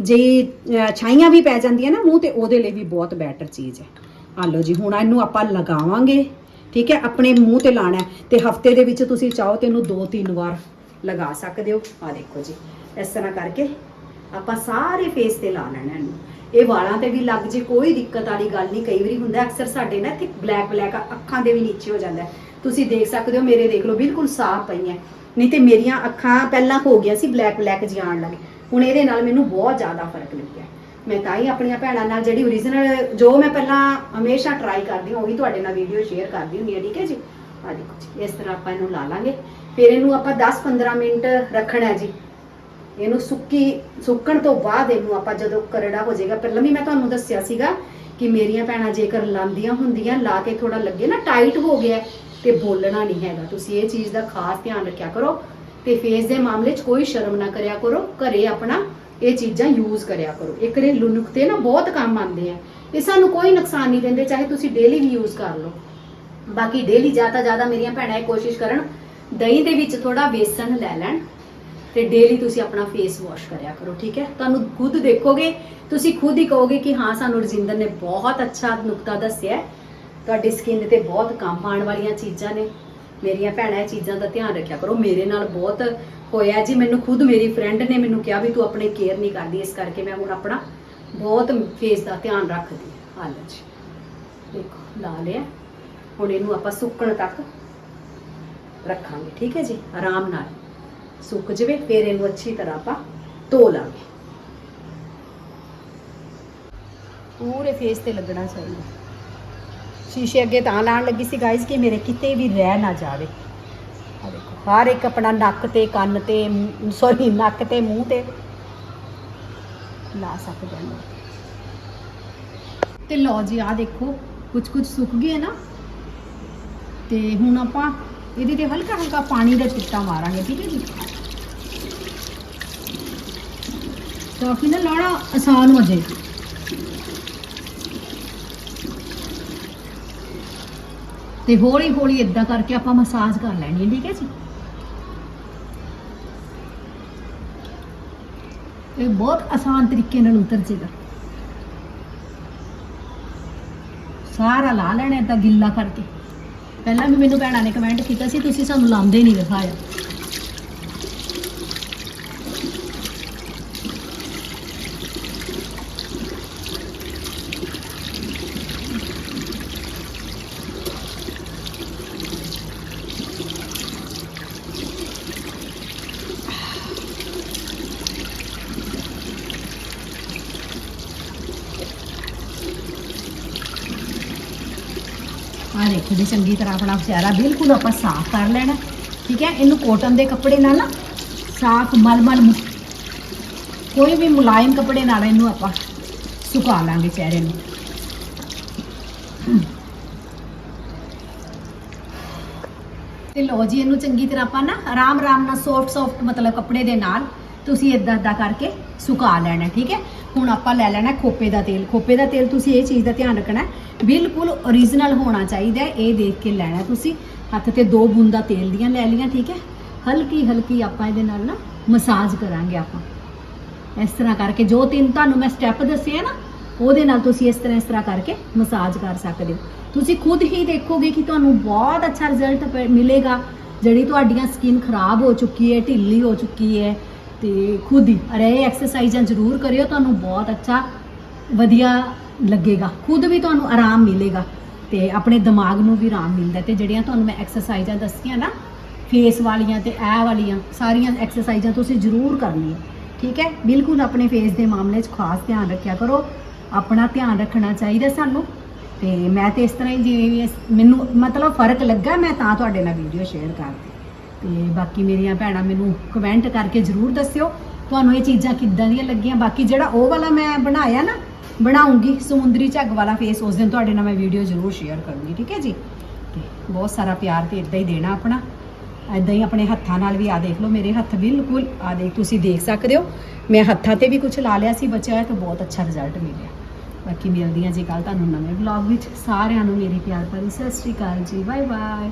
ਜੇ ਛਾਈਆਂ ਵੀ ਪੈ ਜਾਂਦੀਆਂ ਨਾ ਮੂੰਹ ਤੇ, ਉਹਦੇ ਲਈ ਵੀ ਬਹੁਤ ਬੈਟਰ ਚੀਜ਼ ਹੈ। ਆ ਲਓ ਜੀ, ਹੁਣ ਇਹਨੂੰ ਆਪਾਂ ਲਗਾਵਾਂਗੇ। ਠੀਕ ਹੈ, ਆਪਣੇ ਮੂੰਹ ਤੇ ਲਾਣਾ ਹੈ। ਤੇ ਹਫ਼ਤੇ ਦੇ ਵਿੱਚ ਤੁਸੀਂ ਚਾਹੋ ਤੇ ਇਹਨੂੰ ਦੋ ਤਿੰਨ ਵਾਰ ਲਗਾ ਸਕਦੇ ਹੋ। ਆ ਦੇਖੋ ਜੀ, ਇਸ ਤਰ੍ਹਾਂ ਕਰਕੇ ਆਪਾਂ ਸਾਰੇ ਫੇਸ ਤੇ ਲਾ ਲੈਣਾ ਇਹਨੂੰ। ਇਹ ਵਾਲਾਂ ਤੇ ਵੀ ਲੱਗ ਜੇ, ਕੋਈ ਦਿੱਕਤ ਵਾਲੀ ਗੱਲ ਨਹੀਂ। ਕਈ ਵਾਰੀ ਹੁੰਦਾ, ਅਕਸਰ ਸਾਡੇ ਨਾ ਇੱਥੇ ਬਲੈਕ ਬਲੈਕ ਅੱਖਾਂ ਦੇ ਵੀ ਨੀਚੇ ਹੋ ਜਾਂਦਾ ਤੁਸੀਂ ਦੇਖ ਸਕਦੇ ਹੋ, ਮੇਰੇ ਦੇਖ ਲਓ, ਬਿਲਕੁਲ ਸਾਫ਼ ਪਈਆਂ ਨਹੀਂ ਤੇ ਮੇਰੀਆਂ ਅੱਖਾਂ ਪਹਿਲਾਂ ਹੋ ਗਿਆ ਸੀ ਬਲੈਕ ਬਲੈਕ ਜਿਹੀ ਆਉਣ ਲੱਗੇ ਹੁਣ ਇਹਦੇ ਨਾਲ ਮੈਨੂੰ ਬਹੁਤ ਜ਼ਿਆਦਾ ਫ਼ਰਕ ਲੱਗਿਆ ਮੈਂ ਤਾਂ ਹੀ ਆਪਣੀਆਂ ਭੈਣਾਂ ਨਾਲ ਜਿਹੜੀ ਓਰੀਜਨਲ ਜੋ ਮੈਂ ਪਹਿਲਾਂ ਹਮੇਸ਼ਾ ਟਰਾਈ ਕਰਦੀ ਹਾਂ, ਉਹੀ ਤੁਹਾਡੇ ਨਾਲ ਵੀਡੀਓ ਸ਼ੇਅਰ ਕਰਦੀ ਹੁੰਦੀ ਹਾਂ, ਠੀਕ ਹੈ ਜੀ? ਆ ਦੇਖੋ ਜੀ, ਇਸ ਤਰ੍ਹਾਂ ਆਪਾਂ ਇਹਨੂੰ ਲਾ ਲਾਂਗੇ। ਫਿਰ ਇਹਨੂੰ ਆਪਾਂ 10-15 ਮਿੰਟ ਰੱਖਣਾ ਹੈ ਜੀ। ਇਹਨੂੰ ਸੁੱਕੀ, ਸੁੱਕਣ ਤੋਂ ਬਾਅਦ ਇਹਨੂੰ ਆਪਾਂ ਜਦੋਂ ਕਰੜਾ ਹੋ ਜਾਏਗਾ, ਪਹਿਲਾਂ ਵੀ ਮੈਂ ਤੁਹਾਨੂੰ ਦੱਸਿਆ ਸੀਗਾ ਕਿ ਮੇਰੀਆਂ ਭੈਣਾਂ ਜੇਕਰ ਲਾਂਦੀਆਂ ਹੁੰਦੀਆਂ, ਲਾ ਕੇ ਥੋੜਾ ਲੱਗੇ ਨਾ ਟਾਈਟ ਹੋ ਗਿਆ ਤੇ ਬੋਲਣਾ ਨਹੀਂ ਹੈਗਾ। ਤੁਸੀਂ ਇਹ ਚੀਜ਼ ਦਾ ਖਾਸ ਧਿਆਨ ਰੱਖਿਆ ਕਰੋ ਤੇ ਫੇਸ ਦੇ ਮਾਮਲੇ 'ਚ ਕੋਈ ਸ਼ਰਮ ਨਾ ਕਰਿਆ ਕਰੋ, ਘਰੇ ਆਪਣਾ ਇਹ ਚੀਜ਼ਾਂ ਯੂਜ਼ ਕਰਿਆ ਕਰੋ। ਇਹ ਘਰੇਲੂ ਨੁਕਤੇ ਨਾ ਬਹੁਤ ਕੰਮ ਆਉਂਦੇ ਆ। ਇਹ ਸਾਨੂੰ ਕੋਈ ਨੁਕਸਾਨ ਨਹੀਂ ਦਿੰਦੇ, ਚਾਹੇ ਤੁਸੀਂ ਡੇਲੀ ਵੀ ਯੂਜ਼ ਕਰ ਲਓ। ਬਾਕੀ ਡੇਲੀ ਜ਼ਿਆਦਾ ਜ਼ਿਆਦਾ ਮੇਰੀਆਂ ਭੈਣਾਂ ਇਹ ਕੋਸ਼ਿਸ਼ ਕਰਨ, ਦਹੀਂ ਦੇ ਵਿੱਚ ਥੋੜਾ ਬੇਸਨ ਲੈ ਲੈਣ। ਤੇ ਡੇਲੀ ਤੁਸੀਂ ਆਪਣਾ ਫੇਸ ਵਾਸ਼ ਕਰਿਆ ਕਰੋ, ਠੀਕ ਹੈ? ਤੁਹਾਨੂੰ ਖੁਦ ਦੇਖੋਗੇ, ਤੁਸੀਂ ਖੁਦ ਹੀ ਕਹੋਗੇ ਕਿ ਹਾਂ, ਸਾਨੂੰ ਰਜਿੰਦਰ ਨੇ ਬਹੁਤ ਅੱਛਾ ਨੁਕਤਾ ਦੱਸਿਆ ਤੁਹਾਡੀ ਸਕਿਨ ਤੇ ਬਹੁਤ ਕੰਮ ਆਉਣ ਵਾਲੀਆਂ ਚੀਜ਼ਾਂ ਨੇ। ਮੇਰੀਆਂ ਭੈਣਾਂ ਇਹ ਚੀਜ਼ਾਂ ਦਾ ਧਿਆਨ ਰੱਖਿਆ ਕਰੋ। ਮੇਰੇ ਨਾਲ ਬਹੁਤ ਹੋਇਆ ਜੀ। ਮੈਨੂੰ ਖੁਦ ਮੇਰੀ ਫਰੈਂਡ ਨੇ ਮੈਨੂੰ ਕਿਹਾ ਵੀ ਤੂੰ ਆਪਣੇ ਕੇਅਰ ਨਹੀਂ ਕਰਦੀ, ਇਸ ਕਰਕੇ ਮੈਂ ਹੁਣ ਆਪਣਾ ਬਹੁਤ ਫੇਸ ਦਾ ਧਿਆਨ ਰੱਖਦੀ ਹਾਂ। ਹਾਲ ਜੀ। ਦੇਖੋ, ਲਾ ਲਿਆ। ਹੁਣ ਇਹਨੂੰ ਆਪਾਂ ਸੁੱਕਣ ਤੱਕ ਰੱਖਾਂਗੇ, ਠੀਕ ਹੈ ਜੀ? ਆਰਾਮ ਨਾਲ। ਸੁੱਕ ਜਵੇ, ਫਿਰ ਇਹਨੂੰ ਅੱਛੀ ਤਰ੍ਹਾਂ ਆਪਾਂ ਧੋ ਲਾਂਗੇ। ਪੂਰੇ ਫੇਸ ਤੇ ਲੱਗਣਾ ਚਾਹੀਦਾ। ਸ਼ੀਸ਼ੇ ਅੱਗੇ ਤਾਂ ਲਾਣ ਲੱਗੀ ਸੀ ਗਾਇਸ ਕਿ ਮੇਰੇ ਕਿਤੇ ਵੀ ਰਹਿ ਨਾ ਜਾਵੇ। ਆ ਦੇਖੋ, ਹਰ ਇੱਕ ਆਪਣਾ ਨੱਕ ਤੇ, ਕੰਨ ਤੇ ਸੌਰੀ ਨੱਕ ਤੇ, ਮੂੰਹ ਤੇ ਲਾ ਸਕਦੇ ਹਾਂ। ਤੇ ਲਓ ਜੀ ਆ ਦੇਖੋ ਕੁਝ ਕੁਝ ਸੁੱਕ ਗਏ ਨਾ। ਤੇ ਹੁਣ ਆਪਾਂ ਇਹਦੇ ਤੇ ਹਲਕਾ ਹਲਕਾ ਪਾਣੀ ਦਾ ਛਿੱਟਾ ਮਾਰਾਂਗੇ, ਠੀਕ ਹੈ ਜੀ। ਤਾਂ ਕਿ ਨਾ ਲਾਣਾ ਆਸਾਨ ਹੋ ਜਾਏ। ਤੇ ਹੌਲੀ ਹੌਲੀ ਇਦਾਂ ਕਰਕੇ ਆਪਾਂ ਮਸਾਜ ਕਰ ਲੈਣੀ ਹੈ, ਠੀਕ ਹੈ ਜੀ। ਇਹ ਬਹੁਤ ਆਸਾਨ ਤਰੀਕੇ ਨਾਲ ਉਤਰ ਜੇਗਾ ਸਾਰਾ ਲਾ ਲੈਣਾ ਏਦਾਂ ਗਿੱਲਾ ਕਰਕੇ। ਪਹਿਲਾਂ ਵੀ ਮੈਨੂੰ ਭੈਣਾਂ ਨੇ ਕਮੈਂਟ ਕੀਤਾ ਸੀ ਤੁਸੀਂ ਸਾਨੂੰ ਲਾਉਂਦੇ ਨਹੀਂ ਦਿਖਾਇਆ ਆ ਦੇਖੋ ਜੀ, ਚੰਗੀ ਤਰ੍ਹਾਂ ਆਪਣਾ ਚਿਹਰਾ ਬਿਲਕੁਲ ਆਪਾਂ ਸਾਫ਼ ਕਰ ਲੈਣਾ। ਠੀਕ ਹੈ, ਇਹਨੂੰ ਕੋਟਨ ਦੇ ਕੱਪੜੇ ਨਾਲ ਨਾ ਸਾਫ਼ ਮਲਮਲ ਮੁ- ਕੋਈ ਵੀ ਮੁਲਾਇਮ ਕੱਪੜੇ ਨਾਲ ਇਹਨੂੰ ਆਪਾਂ ਸੁਕਾ ਲਾਂਗੇ ਚਿਹਰੇ ਨੂੰ। ਤੇ ਲੋ ਜੀ, ਇਹਨੂੰ ਚੰਗੀ ਤਰ੍ਹਾਂ ਆਪਾਂ ਨਾ ਆਰਾਮ ਆਰਾਮ ਨਾਲ ਸੌਫਟ ਸੌਫਟ ਮਤਲਬ ਕੱਪੜੇ ਦੇ ਨਾਲ ਤੁਸੀਂ ਇਦਾਂ ਇਦਾਂ ਕਰਕੇ ਸੁਕਾ ਲੈਣਾ, ਠੀਕ ਹੈ? ਹੁਣ ਆਪਾਂ ਲੈ ਲੈਣਾ ਖੋਪੇ ਦਾ ਤੇਲ। ਖੋਪੇ ਦਾ ਤੇਲ ਤੁਸੀਂ ਇਹ ਚੀਜ਼ ਦਾ ਧਿਆਨ ਰੱਖਣਾ ਬਿਲਕੁਲ ਓਰੀਜਨਲ ਹੋਣਾ ਚਾਹੀਦਾ ਇਹ ਦੇਖ ਕੇ ਲੈਣਾ ਤੁਸੀਂ। ਹੱਥ ਤੇ ਦੋ ਬੂੰਦਾਂ ਤੇਲ ਦੀਆਂ ਲੈ ਲਈਆਂ, ਠੀਕ ਹੈ? ਹਲਕੀ ਹਲਕੀ ਆਪਾਂ ਇਹਦੇ ਨਾਲ ਨਾ ਮਸਾਜ ਕਰਾਂਗੇ ਆਪਾਂ। ਇਸ ਤਰ੍ਹਾਂ ਕਰਕੇ ਜੋ ਤਿੰਨ ਤੁਹਾਨੂੰ ਮੈਂ ਸਟੈਪ ਦੱਸੇ ਆ ਨਾ, ਉਹਦੇ ਨਾਲ ਤੁਸੀਂ ਇਸ ਤਰ੍ਹਾਂ ਇਸ ਤਰ੍ਹਾਂ ਕਰਕੇ ਮਸਾਜ ਕਰ ਸਕਦੇ ਹੋ। ਤੁਸੀਂ ਖੁਦ ਹੀ ਦੇਖੋਗੇ ਕਿ ਤੁਹਾਨੂੰ ਬਹੁਤ ਅੱਛਾ ਰਿਜ਼ਲਟ ਮਿਲੇਗਾ। ਜਿਹੜੀ ਤੁਹਾਡੀਆਂ ਸਕਿਨ ਖਰਾਬ ਹੋ ਚੁੱਕੀ ਹੈ, ਢਿੱਲੀ ਹੋ ਚੁੱਕੀ ਹੈ ਤੇ ਖੁਦ ਹੀ ਅਰੇ ਇਹ ਐਕਸਰਸਾਈਜ਼ਾਂ ਜ਼ਰੂਰ ਕਰਿਓ, ਤੁਹਾਨੂੰ ਬਹੁਤ ਅੱਛਾ ਵਧੀਆ ਲੱਗੇਗਾ। ਖੁਦ ਵੀ ਤੁਹਾਨੂੰ ਆਰਾਮ ਮਿਲੇਗਾ ਤੇ ਆਪਣੇ ਦਿਮਾਗ ਨੂੰ ਵੀ ਆਰਾਮ ਮਿਲਦਾ ਤੇ ਜਿਹੜੀਆਂ ਤੁਹਾਨੂੰ ਮੈਂ ਐਕਸਰਸਾਈਜ਼ਾਂ ਦੱਸੀਆਂ ਨਾ ਫੇਸ ਵਾਲੀਆਂ ਤੇ ਐ ਵਾਲੀਆਂ, ਸਾਰੀਆਂ ਐਕਸਰਸਾਈਜ਼ਾਂ ਤੁਸੀਂ ਜ਼ਰੂਰ ਕਰਨੀਆਂ, ਠੀਕ ਹੈ? ਬਿਲਕੁਲ ਆਪਣੇ ਫੇਸ ਦੇ ਮਾਮਲੇ 'ਚ ਖਾਸ ਧਿਆਨ ਰੱਖਿਆ ਕਰੋ, ਆਪਣਾ ਧਿਆਨ ਰੱਖਣਾ ਚਾਹੀਦਾ ਸਾਨੂੰ ਤੇ ਮੈਂ ਤੇ ਇਸ ਤਰ੍ਹਾਂ ਹੀ ਜਿਵੇਂ ਵੀ ਇਸ- ਮੈਨੂੰ ਮਤਲਬ ਫ਼ਰਕ ਲੱਗਾ, ਮੈਂ ਤਾਂ ਤੁਹਾਡੇ ਨਾਲ ਵੀਡੀਓ ਸ਼ੇਅਰ ਕਰਤੀ ਤੇ ਬਾਕੀ ਮੇਰੀਆਂ ਭੈਣਾਂ ਮੈਨੂੰ ਕਮੈਂਟ ਕਰਕੇ ਜ਼ਰੂਰ ਦੱਸਿਓ ਤੁਹਾਨੂੰ ਇਹ ਚੀਜ਼ਾਂ ਕਿੱਦਾਂ ਦੀਆਂ ਲੱਗੀਆਂ। ਬਾਕੀ ਜਿਹੜਾ ਉਹ ਵਾਲਾ ਮੈਂ ਬਣਾਇਆ ਨਾ, ਬਣਾਉਂਗੀ। ਸਮੁੰਦਰੀ ਝੱਗ ਵਾਲਾ ਫੇਸ ਉਸ ਦਿਨ ਤੁਹਾਡੇ ਨਾਲ ਮੈਂ ਵੀਡੀਓ ਜ਼ਰੂਰ ਸ਼ੇਅਰ ਕਰੂੰਗੀ, ਠੀਕ ਹੈ ਜੀ? ਤੇ ਬਹੁਤ ਸਾਰਾ ਪਿਆਰ ਤੇ ਇਦਾਂ ਹੀ ਦੇਣਾ ਆਪਣਾ। ਇਦਾਂ ਹੀ ਆਪਣੇ ਹੱਥਾਂ ਨਾਲ ਵੀ ਆ ਦੇਖ ਲਓ, ਮੇਰੇ ਹੱਥ ਬਿਲਕੁਲ ਆ ਦੇਖ, ਤੁਸੀਂ ਦੇਖ ਸਕਦੇ ਹੋ। ਮੈਂ ਹੱਥਾਂ ਤੇ ਵੀ ਕੁਝ ਲਾ ਲਿਆ ਸੀ, ਬਚਿਆ ਹੋਇਆ ਤਾਂ ਬਹੁਤ ਅੱਛਾ ਰਿਜ਼ਲਟ ਮਿਲਿਆ। ਬਾਕੀ ਮਿਲਦੀਆਂ ਜੀ ਕੱਲ ਤੁਹਾਨੂੰ ਨਵੇਂ ਵਲੌਗ ਵਿੱਚ। ਸਾਰਿਆਂ ਨੂੰ ਮੇਰੀ ਪਿਆਰ ਭਰੀ ਸਤਿ ਸ਼੍ਰੀ ਅਕਾਲ ਜੀ ਬਾਏ ਬਾਏ